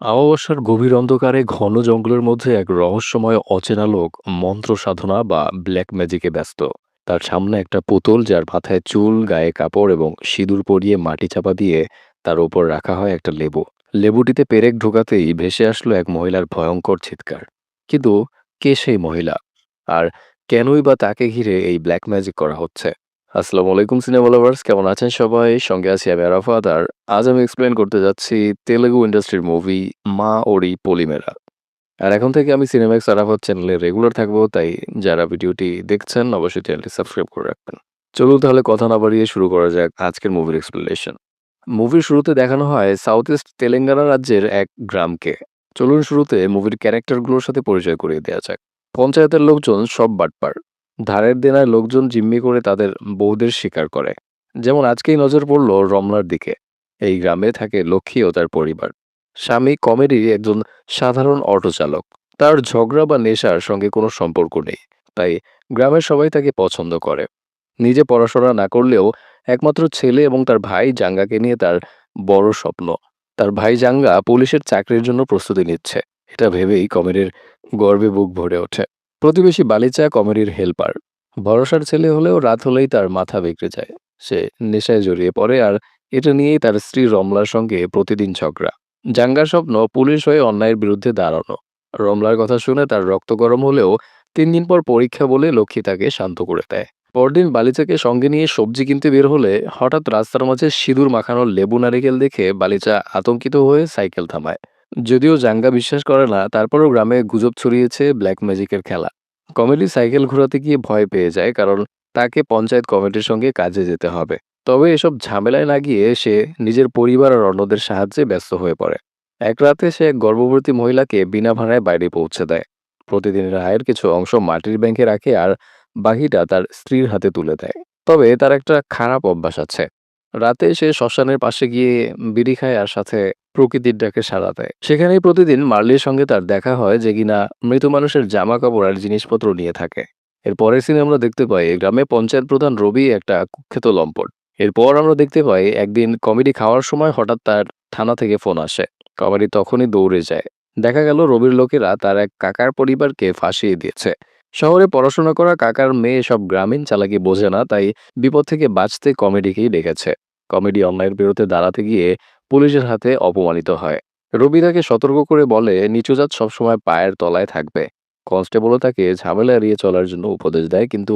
অমাবস্যার গভীর অন্ধকারে ঘন জঙ্গলের মধ্যে এক রহস্যময় অচেনা লোক মন্ত্র সাধনা বা ব্ল্যাক ম্যাজিকে ব্যস্ত। তার সামনে একটা পুতুল যার মাথায় চুল, গায়ে কাপড় এবং সিঁদুর পরিয়ে মাটি চাপা দিয়ে তার উপর রাখা হয় একটা লেবু। লেবুটিতে পেরেক ঢোকাতেই ভেসে আসলো এক মহিলার ভয়ঙ্কর চিৎকার। কিন্তু কে সেই মহিলা? আর কেনই বা তাকে ঘিরে এই ব্ল্যাক ম্যাজিক করা হচ্ছে? আসসালামু আলাইকুম সিনেমা লাভার্স কেমন আছেন সবাই? সঙ্গে আছি আমি আরাফাত। আর আজ আমি এক্সপ্লেন করতে যাচ্ছি তেলেগু ইন্ডাস্ট্রির মুভি মা ওরি পলিমেরা। আর এখন থেকে আমি সিনেম্যাক্স আরাফাত চ্যানেলে রেগুলার থাকব, তাই যারা ভিডিওটি দেখছেন, অবশ্যই চ্যানেলটি সাবস্ক্রাইব করে রাখবেন। চলুন তাহলে কথা না বাড়িয়ে শুরু করা যাক আজকের মুভির এক্সপ্লেনেশন মুভির শুরুতে দেখানো হয় সাউথ ইস্ট তেলেঙ্গানা রাজ্যের এক গ্রামকে। চলুন শুরুতে মুভির ক্যারেক্টারগুলোর সাথে পরিচয় করিয়ে দেওয়া যাক। পঞ্চায়েতের লোকজন সব বাটপার। ধারের দেনায় লোকজন জিম্মি করে তাদের বউদের শিকার করে। যেমন আজকেই নজর পড়ল রমনার দিকে। এই গ্রামে থাকে লক্ষ্মী ও তার পরিবার। স্বামী কমেডি একজন সাধারণ অটো চালক। তার ঝগড়া বা নেশার সঙ্গে কোনো সম্পর্ক নেই। তাই গ্রামের সবাই তাকে পছন্দ করে। নিজে পড়াশোনা না করলেও একমাত্র ছেলে এবং তার ভাই জাঙ্গাকে নিয়ে তার বড় স্বপ্ন। তার ভাই জাঙ্গা পুলিশের চাকরির জন্য প্রস্তুতি নিচ্ছে। এটা ভেবেই কমেডির গর্বে বুক ভরে ওঠে। প্রতিবেশী বালিচা কমেডির হেল্পার। ভরসার ছেলে হলেও রাত হলেই তার মাথা বিগড়ে যায়। সে নেশায় জড়িয়ে পড়ে আর এটা নিয়েই তার স্ত্রী রমলার সঙ্গে প্রতিদিন ঝগড়া। জাঙ্গার স্বপ্ন পুলিশ হয়ে অন্যায়ের বিরুদ্ধে দাঁড়ানো। রমলার কথা শুনে তার রক্ত গরম হলেও তিন দিন পর পরীক্ষা বলে লক্ষ্মী তাকে শান্ত করে দেয়। পরদিন বালিচাকে সঙ্গে নিয়ে সবজি কিনতে বের হলে হঠাৎ রাস্তার মাঝে সিঁদুর মাখানো লেবু নারিকেল দেখে বালিচা আতঙ্কিত হয়ে সাইকেল থামায়। যদিও জাঙ্গা বিশ্বাস করে না, তারপরও গ্রামে গুজব ছড়িয়েছে ব্ল্যাক ম্যাজিকের খেলা। কমেডি সাইকেল ঘোরাতে গিয়ে ভয় পেয়ে যায়, কারণ তাকে পঞ্চায়েত কমিটির সঙ্গে কাজে যেতে হবে। তবে এসব ঝামেলায় না গিয়ে সে নিজের পরিবার আর অন্যদের সাহায্যে ব্যস্ত হয়ে পড়ে। এক রাতে সে এক গর্ভবতী মহিলাকে বিনা ভাড়ায় বাইরে পৌঁছে দেয়। প্রতিদিনের আয়ের কিছু অংশ মাটির ব্যাংকে রাখে আর বাকিটা তার স্ত্রীর হাতে তুলে দেয়। তবে তার একটা খারাপ অভ্যাস আছে। রাতে সে শ্মশানের পাশে গিয়ে বিড়ি খায় আর সাথে প্রকৃতির ডাকে সাড়া দেয়। সেখানেই প্রতিদিন মার্লির সঙ্গে তার দেখা হয় যে কিনা মৃত মানুষের জামা কাপড় আর জিনিসপত্র নিয়ে থাকে। এর পরের সিনে আমরা দেখতে পাই গ্রামে পঞ্চায়েত প্রধান রবি একটা কুখ্যাত লম্পট। এরপর আমরা দেখতে পাই একদিন কমেডি খাওয়ার সময় হঠাৎ তার থানা থেকে ফোন আসে। কমেডি তখনই দৌড়ে যায়। দেখা গেল রবির লোকেরা তার এক কাকার পরিবারকে ফাঁসিয়ে দিয়েছে। শহরে পড়াশোনা করা কাকার মেয়ে সব গ্রামীণ চালাকি বোঝে না, তাই বিপদ থেকে বাঁচতে কমেডিকেই ডেকেছে। কমেডি অন্যায়ের বিরুদ্ধে দাঁড়াতে গিয়ে পুলিশের হাতে অপমানিত হয়। রবি তাকে সতর্ক করে বলে নিচুজাত সবসময় পায়ের তলায় থাকবে। কনস্টেবলও তাকে ঝামেলা এড়িয়ে চলার জন্য উপদেশ দেয়, কিন্তু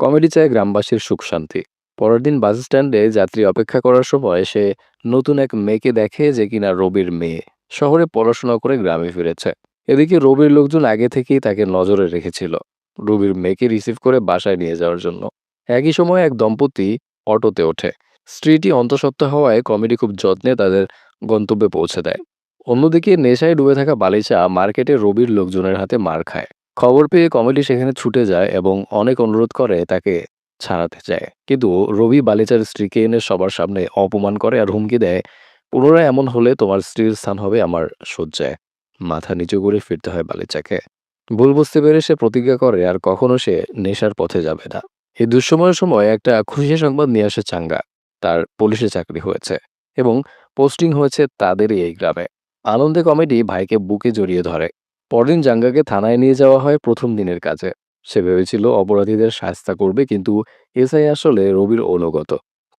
কমেডি চায় গ্রামবাসীর সুখ শান্তি। পরের দিন বাস স্ট্যান্ডে যাত্রী অপেক্ষা করার সময় সে নতুন এক মেয়েকে দেখে যে কিনা রবির মেয়ে। শহরে পড়াশোনা করে গ্রামে ফিরেছে। এদিকে রবির লোকজন আগে থেকেই তাকে নজরে রেখেছিল, রবির মেয়েকে রিসিভ করে বাসায় নিয়ে যাওয়ার জন্য। একই সময় এক দম্পতি অটোতে ওঠে। স্ত্রীটি অন্তঃসত্ত্বা হওয়ায় কমেডি খুব যত্নে তাদের গন্তব্যে পৌঁছে দেয়। অন্যদিকে নেশায় ডুবে থাকা বালিচা মার্কেটে রবির লোকজনের হাতে মার খায়। খবর পেয়ে কমেডি সেখানে ছুটে যায় এবং অনেক অনুরোধ করে তাকে ছাড়াতে চায়। কিন্তু রবি বালিচার স্ত্রীকে এনে সবার সামনে অপমান করে আর হুমকি দেয়, পুনরায় এমন হলে তোমার স্ত্রীর স্থান হবে আমার শয্যায়। মাথা নিচু করে ফিরতে হয় বালিচাকে। ভুল বুঝতে পেরে সে প্রতিজ্ঞা করে আর কখনো সে নেশার পথে যাবে না। এই দুঃসময়ের সময় একটা খুশি সংবাদ নিয়ে আসে চাঙ্গা। তার পুলিশে চাকরি হয়েছে এবং পোস্টিং হয়েছে তাদেরই এই গ্রামে। আনন্দে কমেডি ভাইকে বুকে জড়িয়ে ধরে। পরদিন জাঙ্গাকে থানায় নিয়ে যাওয়া হয় প্রথম দিনের কাজে। সে ভেবেছিল অপরাধীদের শাস্তা করবে কিন্তু এসআই আসলে রবির অনুগত,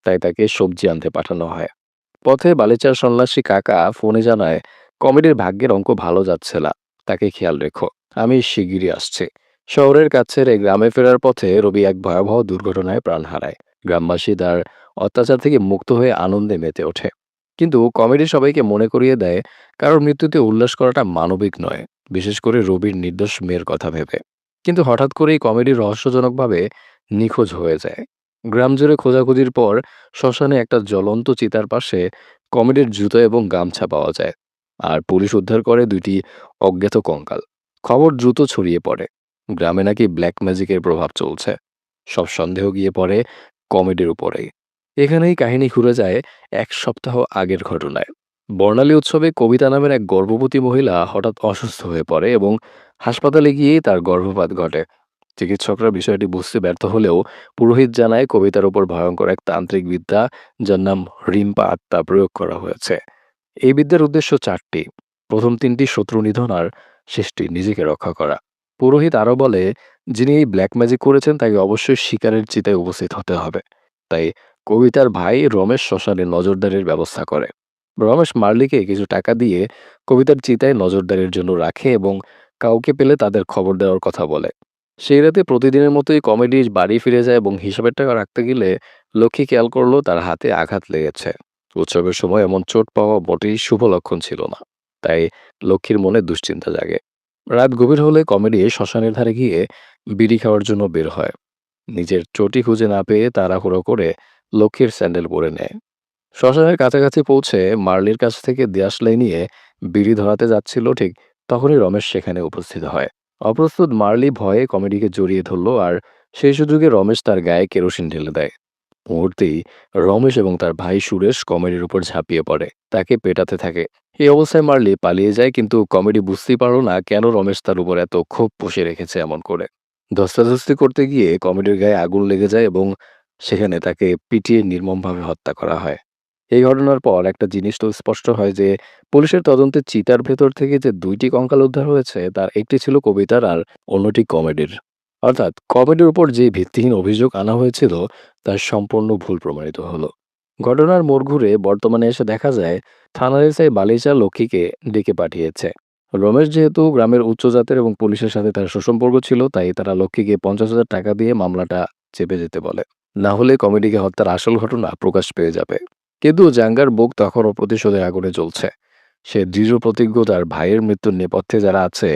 তাই তাকে সবজি আনতে পাঠানো হয়। পথে বালিচার সন্ন্যাসী কাকা ফোনে জানায়, কমেডির ভাগ্যের অঙ্ক ভালো যাচ্ছে না, তাকে খেয়াল রেখো, আমি শিগগিরই আসছি। শহরের কাছের এই গ্রামে ফেরার পথে রবি এক ভয়াবহ দুর্ঘটনায় প্রাণ হারায়। গ্রামবাসী তার অত্যাচার থেকে মুক্ত হয়ে আনন্দে মেতে ওঠে। কিন্তু কমেডি সবাইকে মনে করিয়ে দেয়, কারোর মৃত্যুতে উল্লাস করাটা মানবিক নয়, বিশেষ করে রবির নির্দোষ মেয়ের কথা ভেবে। কিন্তু হঠাৎ করেই কমেডি রহস্যজনকভাবে নিখোঁজ হয়ে যায়। গ্রাম জুড়ে খোঁজাখুঁজির পর শ্মশানে একটা জ্বলন্ত চিতার পাশে কমেডির জুতো এবং গামছা পাওয়া যায়, আর পুলিশ উদ্ধার করে দুইটি অজ্ঞাত কঙ্কাল। খবর দ্রুত ছড়িয়ে পড়ে। গ্রামে নাকি ব্ল্যাক ম্যাজিকের প্রভাব চলছে। সব সন্দেহ গিয়ে পড়ে কমেডির উপরেই। এখানেই কাহিনী ঘুরে যায় এক সপ্তাহ আগের ঘটনায়। বর্ণালী উৎসবে কবিতা নামের এক গর্ভবতী মহিলা হঠাৎ অসুস্থ হয়ে পড়ে এবং হাসপাতালে গিয়েই তার গর্ভপাত ঘটে। চিকিৎসকরা বিষয়টি বুঝতে ব্যর্থ হলেও পুরোহিত জানায় কবিতার উপর ভয়ঙ্কর এক তান্ত্রিক বিদ্যা যার নাম রিম্পা আত্মা প্রয়োগ করা হয়েছে। এই বিদ্যার উদ্দেশ্য চারটি। প্রথম তিনটি শত্রু নিধন আর শেষটি নিজেকে রক্ষা করা। পুরোহিত আরও বলে, যিনি এই ব্ল্যাক ম্যাজিক করেছেন, তাকে অবশ্যই শিকারের চিতায় উপস্থিত হতে হবে। তাই কবিতার ভাই রমেশ শ্মশানে নজরদারির ব্যবস্থা করে। রমেশ মার্লিকে কিছু টাকা দিয়ে কবিতার চিতায় নজরদারির জন্য রাখে এবং কাউকে পেলে তাদের খবর দেওয়ার কথা বলে। সেই রাতে প্রতিদিনের মতোই কমেডি বাড়ি ফিরে যায় এবং হিসাবের টাকা রাখতে গেলে লক্ষ্মী খেয়াল করল তার হাতে আঘাত লেগেছে। উৎসবের সময় এমন চোট পাওয়া মোটেই শুভ লক্ষণ ছিল না, তাই লক্ষ্মীর মনে দুশ্চিন্তা জাগে। রাত গভীর হলে কমেডি শ্মশানের ধারে গিয়ে বিড়ি খাওয়ার জন্য বের হয়। নিজের চটি খুঁজে না পেয়ে তাড়াহুড়ো করে লক্ষ্মীর স্যান্ডেল পরে নেয়। শ্মশানের কাছাকাছি পৌঁছে মার্লির কাছ থেকে দেয়াশলাই নিয়ে বিড়ি ধরাতে যাচ্ছিল ঠিক তখনই রমেশ সেখানে উপস্থিত হয়। অপ্রস্তুত মার্লি ভয়ে কমেডিকে জড়িয়ে ধরলো আর সেই সুযোগে রমেশ তার গায়ে কেরোসিন ঢেলে দেয়। মুহূর্তেই রমেশ এবং তার ভাই সুরেশ কমেডির উপর ঝাঁপিয়ে পড়ে, তাকে পেটাতে থাকে। এই অবস্থায় মার্লি পালিয়ে যায় কিন্তু কমেডি বুঝতেই পারল না কেন রমেশ তার উপর এত ক্ষোভ পুষে রেখেছে এমন করে। ধস্তাধস্তি করতে গিয়ে কমেডির গায়ে আগুন লেগে যায় এবং সেখানে তাকে পিটিয়ে নির্মমভাবে হত্যা করা হয়। এই ঘটনার পর একটা জিনিস তো স্পষ্ট হয় যে, পুলিশের তদন্তে চিতার ভেতর থেকে যে দুইটি কঙ্কাল উদ্ধার হয়েছে, তার একটি ছিল কবিতার আর অন্যটি কমেডির। অর্থাৎ কমেডির উপর যে ভিত্তিহীন অভিযোগ আনা হয়েছিল, তার সম্পূর্ণ ভুল প্রমাণিত হলো। ঘটনার মোড় ঘুরে বর্তমানে এসে দেখা যায়, থানার এসআই বালিচা লক্ষ্মীকে ডেকে পাঠিয়েছে। রমেশ যেহেতু গ্রামের উচ্চ জাতের এবং পুলিশের সাথে তার সুসম্পর্ক ছিল, তাই তারা লক্ষ্মীকে পঞ্চাশ হাজার টাকা দিয়ে মামলাটা চেপে যেতে বলে। না হলে কমেডিকে হত্যার আসল ঘটনা প্রকাশ পেয়ে যাবে। কিন্তু জাঙ্গার বুক তখনও প্রতিশোধের আগুনে জ্বলছে। সে দৃঢ় প্রতিজ্ঞ তার ভাইয়ের মৃত্যুর নেপথ্যে যারা আছে,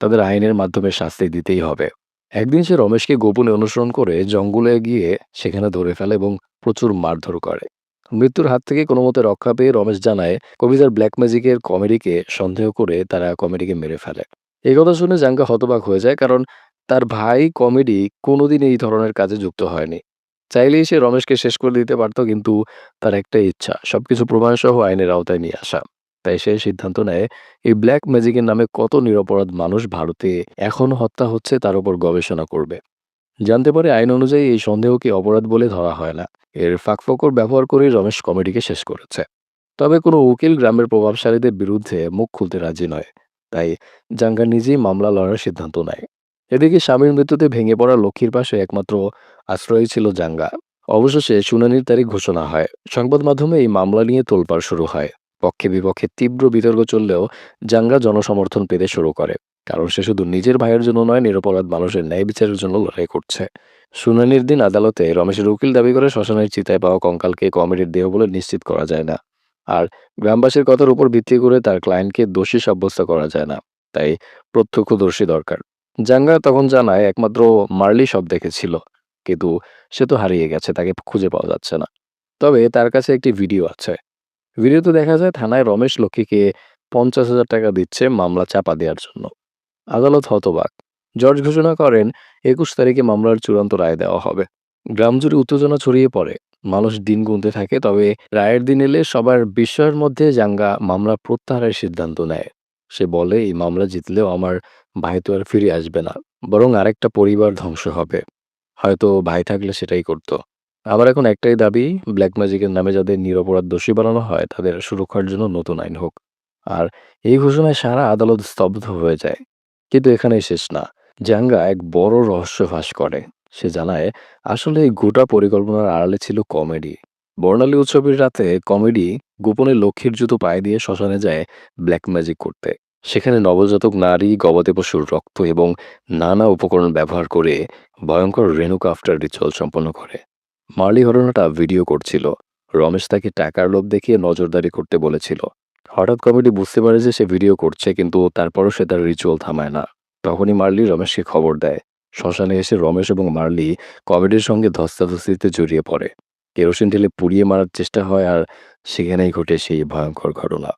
তাদের আইনের মাধ্যমে শাস্তি দিতেই হবে। একদিন সে রমেশকে গোপনে অনুসরণ করে জঙ্গলে গিয়ে সেখানে ধরে ফেলে এবং প্রচুর মারধর করে। মৃত্যুর হাত থেকে কোনো মতে রক্ষা পেয়ে রমেশ জানায়, কবিতার ব্ল্যাক ম্যাজিকের কমেডিকে সন্দেহ করে তারা কমেডিকে মেরে ফেলে। এই কথা শুনে জাঙ্গা হতবাক হয়ে যায় কারণ তার ভাই কমেডি কোনোদিন এই ধরনের কাজে যুক্ত হয়নি। চাইলেই সে রমেশকে শেষ করে দিতে পারত, কিন্তু তার একটাই ইচ্ছা, সবকিছু প্রমাণসহ আইনের আওতায় নিয়ে আসা। তাই সে সিদ্ধান্ত নেয়, এই ব্ল্যাক ম্যাজিকের নামে কত নিরপরাধ মানুষ ভারতে এখনও হত্যা হচ্ছে তার উপর গবেষণা করবে। জানতে পারে আইন অনুযায়ী এই সন্দেহকে অপরাধ বলে ধরা হয় না। এর ফাঁকফোকর ব্যবহার করেই রমেশ কমেডিকে শেষ করেছে। তবে কোনো উকিল গ্রামের প্রভাবশালীদের বিরুদ্ধে মুখ খুলতে রাজি নয়। তাই জাঙ্গা নিজেই মামলা লড়ার সিদ্ধান্ত নেয়। এদিকে স্বামীর মৃত্যুতে ভেঙে পড়া লক্ষ্মীর পাশে একমাত্র আশ্রয় ছিল জাঙ্গা। অবশেষে শুনানির তারিখ ঘোষণা হয়। সংবাদ মাধ্যমে এই মামলা নিয়ে তোলপাড় শুরু হয়। পক্ষে বিপক্ষে তীব্র বিতর্ক চললেও জাঙ্গা জনসমর্থন পেতে শুরু করে। কারণ সে শুধু নিজের ভাইয়ের জন্য নয়, নিরপরাধ মানুষের ন্যায় বিচারের জন্য লড়াই করছে। শুনানির দিন আদালতে রমেশের উকিল দাবি করে শ্মশানের চিতায় পাওয়া কঙ্কালকে কমেডির দেহ বলে নিশ্চিত করা যায় না। আর গ্রামবাসীর কথার উপর ভিত্তি করে তার ক্লায়েন্টকে দোষী সাব্যস্ত করা যায় না। তাই প্রত্যক্ষদর্শী দরকার। জাঙ্গা তখন জানায় একমাত্র মার্লি সব দেখেছিল, কিন্তু সে তো হারিয়ে গেছে, তাকে খুঁজে পাওয়া যাচ্ছে না। তবে তার কাছে একটি ভিডিও আছে। ভিডিওতে দেখা যায় থানায় রমেশ লক্ষ্মীকে পঞ্চাশ হাজার টাকা দিচ্ছে মামলা চাপা দেওয়ার জন্য। আদালত হতবাক। জজ ঘোষণা করেন, একুশ তারিখে মামলার চূড়ান্ত রায় দেওয়া হবে। গ্রাম জুড়ে উত্তেজনা ছড়িয়ে পড়ে। মানুষ দিন গুনতে থাকে, তবে রায়ের দিন এলে সবার বিস্ময়ের মধ্যে জাঙ্গা মামলা প্রত্যাহারের সিদ্ধান্ত নেয়। সে বলে, এই মামলা জিতলেও আমার ভাই তো আর ফিরে আসবে না, বরং আরেকটা পরিবার ধ্বংস হবে। হয়তো ভাই থাকলে সেটাই করত। আমার এখন একটাই দাবি ব্ল্যাক ম্যাজিকের নামে যাদের নিরপরাধ দোষী বানানো হয়, তাদের সুরক্ষার জন্য নতুন আইন হোক। আর এই ঘোষণায় সারা আদালত স্তব্ধ হয়ে যায়। কিন্তু এখানেই শেষ না। জাঙ্গা এক বড় রহস্য ফাঁস করে। সে জানায়, আসলে এই গোটা পরিকল্পনার আড়ালে ছিল কমেডি। বর্ণালী উৎসবের রাতে কমেডি গোপনে লক্ষ্মীর জুতো পায়ে দিয়ে শ্মশানে যায় ব্ল্যাক ম্যাজিক করতে। সেখানে নবজাতক নারী গবাদি পশুর রক্ত এবং নানা উপকরণ ব্যবহার করে ভয়ঙ্কর রেণুকা আফটার রিচুয়াল সম্পন্ন করে। মার্লি ঘটনাটা ভিডিও করছিল। রমেশ তাকে টাকার লোভ দেখিয়ে নজরদারি করতে বলেছিল। হঠাৎ কমেডি বুঝতে পারে যে সে ভিডিও করছে কিন্তু তারপরও সে তার রিচুয়াল থামায় না। তখনই মার্লি রমেশকে খবর দেয়। শ্মশানে এসে রমেশ এবং মার্লি কমেডির সঙ্গে ধস্তাধস্তিতে জড়িয়ে পড়ে। কেরোসিন ঢেলে পুড়িয়ে মারার চেষ্টা হয় আর সেখানেই ঘটে সেই ভয়ঙ্কর ঘটনা।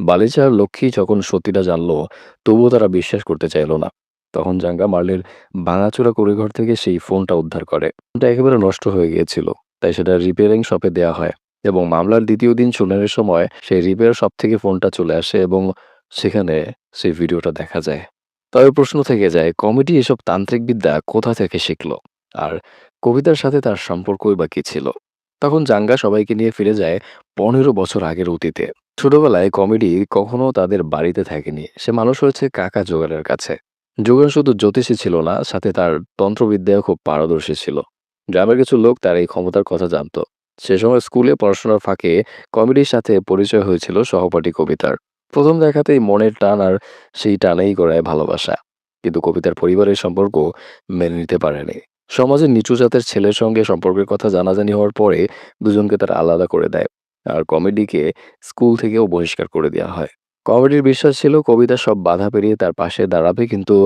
বালিচার লক্ষ্মী যখন সতীরা জানলো, তবুও তারা বিশ্বাস করতে চাইল না। তখন জাঙ্গা মার্লির ভাঙাচোরা কুড়িঘর থেকে সেই ফোনটা উদ্ধার করে। ফোনটা একেবারে নষ্ট হয়ে গিয়েছিল, তাই সেটা রিপেয়ারিং শপে দেওয়া হয় এবং মামলার দ্বিতীয় দিন শুনানির সময় সেই রিপেয়ার শপ থেকে ফোনটা চলে আসে এবং সেখানে সেই ভিডিওটা দেখা যায়। তবে প্রশ্ন থেকে যায়, কমিটি এসব তান্ত্রিক বিদ্যা কোথা থেকে শিখলো? আর কবিতার সাথে তার সম্পর্কই বা কি ছিল? তখন জাঙ্গা সবাইকে নিয়ে ফিরে যায় পনেরো বছর আগের অতীতে ছোটবেলায় কমেডি কখনো তাদের বাড়িতে থাকেনি। সে মানুষ হয়েছে কাকা জোগাড়ের কাছে। জোগাড় শুধু জ্যোতিষী ছিল না, সাথে তার তন্ত্রবিদ্যায়ও খুব পারদর্শী ছিল। গ্রামের কিছু লোক তার এই ক্ষমতার কথা জানত। সে সময় স্কুলে পড়াশোনার ফাঁকে কমেডির সাথে পরিচয় হয়েছিল সহপাঠী কবিতার। প্রথম দেখাতেই মনের টান আর সেই টানেই গড়ায় ভালোবাসা। কিন্তু কবিতার পরিবারের সম্পর্ক মেনে নিতে পারেনি। সমাজের নিচু জাতের ছেলের সঙ্গে সম্পর্কের কথা জানাজানি হওয়ার পরে দুজনকে তারা আলাদা করে দেয়। আর কমেডিকে স্কুল থেকেও বহিষ্কার করে দেওয়া হয়। কমেডির বিশ্বাস ছিল কবিতা সব বাধা পেরিয়ে তার পাশে দাঁড়াবে কিন্তু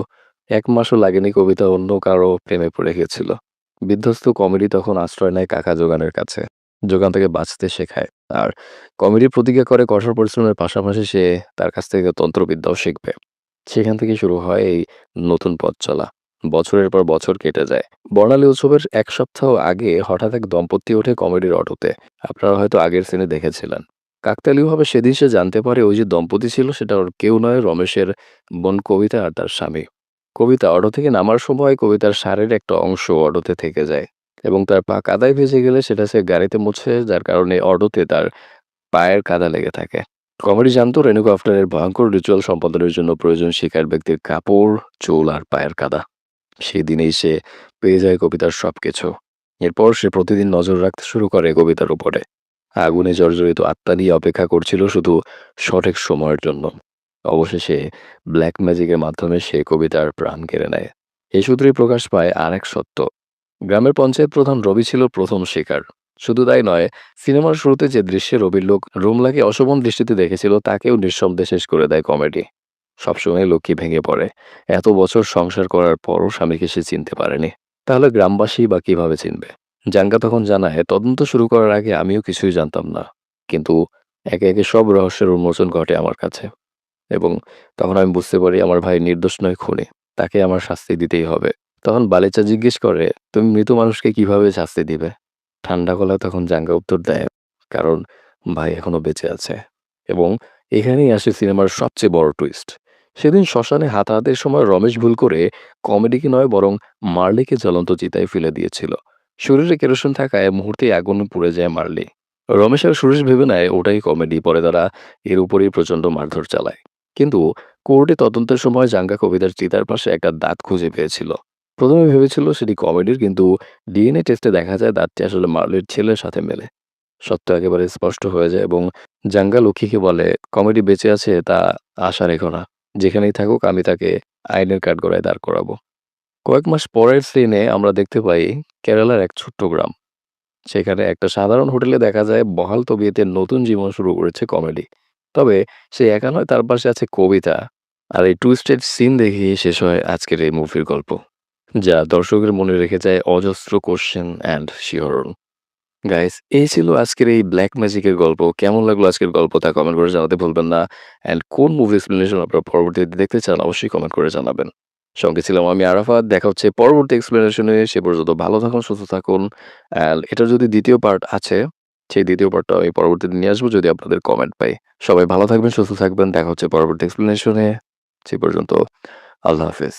এক মাসও লাগেনি কবিতা অন্য কারও প্রেমে পড়ে গিয়েছিল। বিধ্বস্ত কমেডি তখন আশ্রয় নেয় কাকা জোগানের কাছে। যোগান তাকে বাঁচতে শেখায়। আর কমেডি প্রতিজ্ঞা করে কঠোর পরিশ্রমের পাশাপাশি সে তার কাছ থেকে তন্ত্রবিদ্যাও শিখবে। সেখান থেকে শুরু হয় এই নতুন পথ চলা। বছরের পর বছর কেটে যায়। বর্ণালী উৎসবের এক সপ্তাহ আগে হঠাৎ এক দম্পতি ওঠে কমেডির অটোতে। আপনারা হয়তো আগের সিনে দেখেছিলেন। কাকতালীয়ভাবে সেদিন সে জানতে পারে ওই যে দম্পতি ছিল সেটা ওর কেউ নয় রমেশের বোন কবিতা আর তার স্বামী। কবিতা অটো থেকে নামার সময় কবিতার সারের একটা অংশ অটোতে থেকে যায় এবং তার পা কাদায় ভেজে গেলে সেটা সে গাড়িতে মুছে যার কারণে অটোতে তার পায়ের কাদা লেগে থাকে। কমেডি জানতো রেণুকা আফটারের ভয়ঙ্কর রিচুয়াল সম্পাদনের জন্য প্রয়োজন শিকার ব্যক্তির কাপড়, চুল আর পায়ের কাদা। সেই দিনেই সে পেয়ে যায় কবিতার সবকিছু। এরপর সে প্রতিদিন নজর রাখতে শুরু করে কবিতার উপরে। আগুনে জর্জরিত আত্মা নিয়ে অপেক্ষা করছিল শুধু সঠিক সময়ের জন্য। অবশেষে ব্ল্যাক ম্যাজিকের মাধ্যমে সে কবিতার প্রাণ কেড়ে নেয়। এই সূত্রেই প্রকাশ পায় আরেক সত্য। গ্রামের পঞ্চায়েত প্রধান রবি ছিল প্রথম শিকার। শুধু তাই নয়, সিনেমার শুরুতে যে দৃশ্যে রবির লোক রুমলাকে অশোভন দৃষ্টিতে দেখেছিল তাকেও নিঃশব্দে শেষ করে দেয় কমেডি। সবসময় লক্ষ্মী ভেঙে পড়ে। এত বছর সংসার করার পরও স্বামীকে সে চিনতে পারেনি। তাহলে গ্রামবাসী বা কীভাবে চিনবে? জাঙ্গা তখন জানায়, তদন্ত শুরু করার আগে আমিও কিছুই জানতাম না। কিন্তু একে, একে সব রহস্যের উন্মোচন ঘটে আমার কাছে। এবং তখন আমি বুঝতে পারি আমার ভাই নির্দোষ নয় খুনি। তাকে আমার শাস্তি দিতেই হবে। তখন বালিচা জিজ্ঞেস করে, তুমি মৃত মানুষকে কীভাবে শাস্তি দিবে? ঠান্ডা গলায় তখন জাঙ্গা উত্তর দেয়, কারণ ভাই এখনও বেঁচে আছে। এবং এখানেই আসে সিনেমার সবচেয়ে বড় টুইস্ট। সেদিন শ্মশানে হাতাহাতির সময় রমেশ ভুল করে কমেডিকে নয় বরং মার্লিকে জ্বলন্ত চিতায় ফেলে দিয়েছিল। শরীরে কেরোসিন থাকায় মুহূর্তেই আগুন পুড়ে যায় মার্লি। রমেশ আর সুরেশ ভেবে নেয় ওটাই কমেডি পরে তারা এর উপরেই প্রচণ্ড মারধর চালায়। কিন্তু কোর্টে তদন্তের সময় জাঙ্গা কবিতার চিতার পাশে একটা দাঁত খুঁজে পেয়েছিল। প্রথমে ভেবেছিল সেটি কমেডির কিন্তু ডিএনএ টেস্টে দেখা যায় দাঁতটি আসলে মার্লির ছেলের সাথে মেলে। সত্য একেবারে স্পষ্ট হয়ে যায় এবং জাঙ্গা লক্ষ্মীকে বলে, কমেডি বেঁচে আছে তা আশা রেখো না। যেখানেই থাকুক, আমি তাকে আইনের কাঠগড়ায় দাঁড় করাবো। কয়েক মাস পরের সিনে আমরা দেখতে পাই কেরালার এক ছোট্ট গ্রাম। সেখানে একটা সাধারণ হোটেলে দেখা যায় বহাল তবিয়েতে নতুন জীবন শুরু করেছে কমেডি। তবে সে একা নয়, তার পাশে আছে কবিতা। আর এই টুইস্টেড সিন দেখেই শেষ হয় আজকের এই মুভির গল্প। যা দর্শকের মনে রেখে যায় অজস্র কোশ্চেন অ্যান্ড শিহরণ। গাইস এই ছিল আজকের এই ব্ল্যাক ম্যাজিকের গল্প। কেমন লাগল আজকের গল্প তা কমেন্ট করে জানাতে ভুলবেন না। অ্যান্ড কোন মুভি এক্সপ্লেনেশন আপনারা পরবর্তীতে দেখতে চান অবশ্যই কমেন্ট করে জানাবেন। সঙ্গে ছিলাম আমি আরাফাত। দেখা হচ্ছে পরবর্তী এক্সপ্লেনেশনে। সে পর্যন্ত ভালো থাকুন, সুস্থ থাকুন। অ্যান্ড এটার যদি দ্বিতীয় পার্ট আছে, সেই দ্বিতীয় পার্টটা আমি পরবর্তীতে নিয়ে আসব যদি আপনাদের কমেন্ট পাই। সবাই ভালো থাকবেন, সুস্থ থাকবেন। দেখা হচ্ছে পরবর্তী এক্সপ্লেনেশনে। সে পর্যন্ত আল্লাহ হাফেজ।